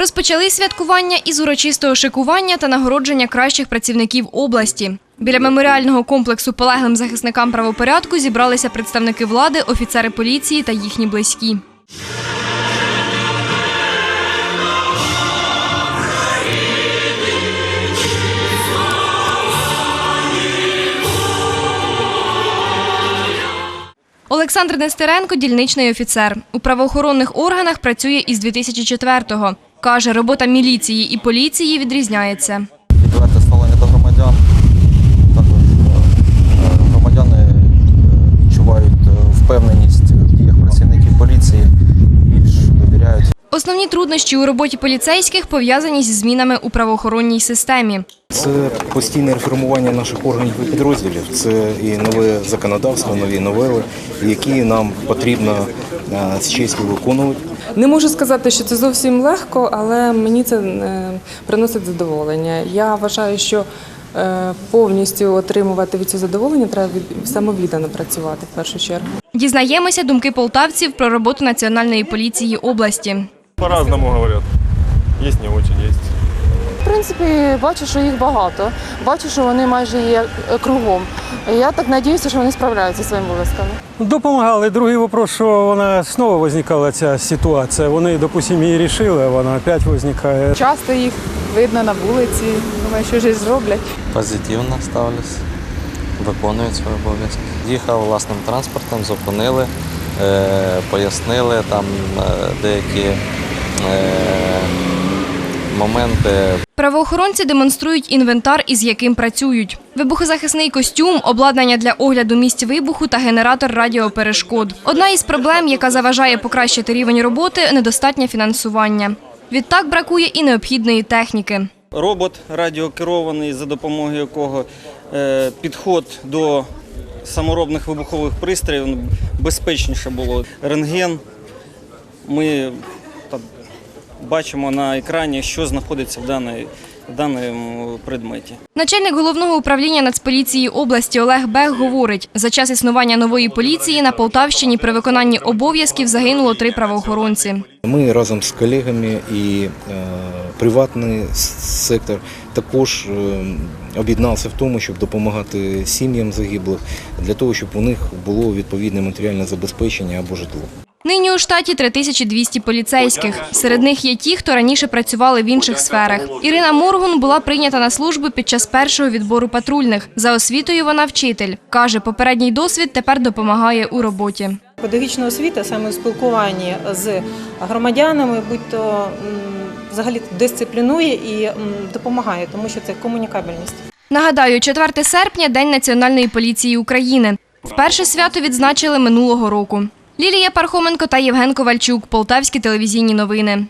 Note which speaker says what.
Speaker 1: Розпочали святкування із урочистого шикування та нагородження кращих працівників області. Біля меморіального комплексу полеглим захисникам правопорядку зібралися представники влади, офіцери поліції та їхні близькі. Олександр Нестеренко – дільничний офіцер. У правоохоронних органах працює із 2004-го. Каже, робота міліції і поліції відрізняється. Основні труднощі у роботі поліцейських пов'язані зі змінами у правоохоронній системі.
Speaker 2: Це постійне реформування наших органів і підрозділів. Це і нове законодавство, нові новели, які нам потрібно е, з честю виконувати.
Speaker 3: Не можу сказати, що це зовсім легко, але мені це е, приносить задоволення. Я вважаю, що е, повністю отримувати від цього задоволення треба від самовіддано працювати в першу чергу.
Speaker 1: Дізнаємося думки полтавців про роботу Національної поліції області.
Speaker 4: По-разному говорят. Есть не очень, есть.
Speaker 5: В принципі, бачу, що їх багато. Бачу, що вони майже є е, кругом. Я так надіюся, що вони справляються зі своїми обов'язками.
Speaker 6: Допомагали. Другий вопрос, що вона знову виникала ця ситуація. Вони, допустимо, її рішили, а вона опять виникає.
Speaker 7: Часто їх видно на вулиці. Думаю, що ж зроблять.
Speaker 8: позитивно ставлюсь, виконують свої обов'язки. Їхав власним транспортом, зупинили, е, пояснили там е, деякі моменти.
Speaker 1: Правоохоронці демонструють інвентар, із яким працюють. Вибухозахисний костюм, обладнання для огляду місць вибуху та генератор радіоперешкод. Одна із проблем, яка заважає покращити рівень роботи – недостатнє фінансування. Відтак бракує і необхідної техніки.
Speaker 9: робот радіокерований, за допомогою якого е, підход до саморобних вибухових пристроїв безпечніше було. Рентген. Ми бачимо на екрані, що знаходиться в даній, в даному предметі.
Speaker 1: Начальник головного управління Нацполіції області Олег Бех говорить, за час існування нової поліції на Полтавщині при виконанні обов'язків загинуло три правоохоронці.
Speaker 2: Ми разом з колегами і е, приватний сектор також е, об'єднався в тому, щоб допомагати сім'ям загиблих для того, щоб у них було відповідне матеріальне забезпечення або житло.
Speaker 1: Нині у штаті 3200 поліцейських. Серед них є ті, хто раніше працювали в інших сферах. Ірина Моргун була прийнята на службу під час першого відбору патрульних. За освітою вона вчитель. Каже, попередній досвід тепер допомагає у роботі.
Speaker 10: Педагогічна освіта саме у спілкуванні з громадянами, будь-то взагалі дисциплінує і допомагає, тому що це комунікабельність.
Speaker 1: Нагадаю, 4 серпня – День Національної поліції України. Вперше свято відзначили минулого року. Лілія Пархоменко та Євген Ковальчук. Полтавські телевізійні новини.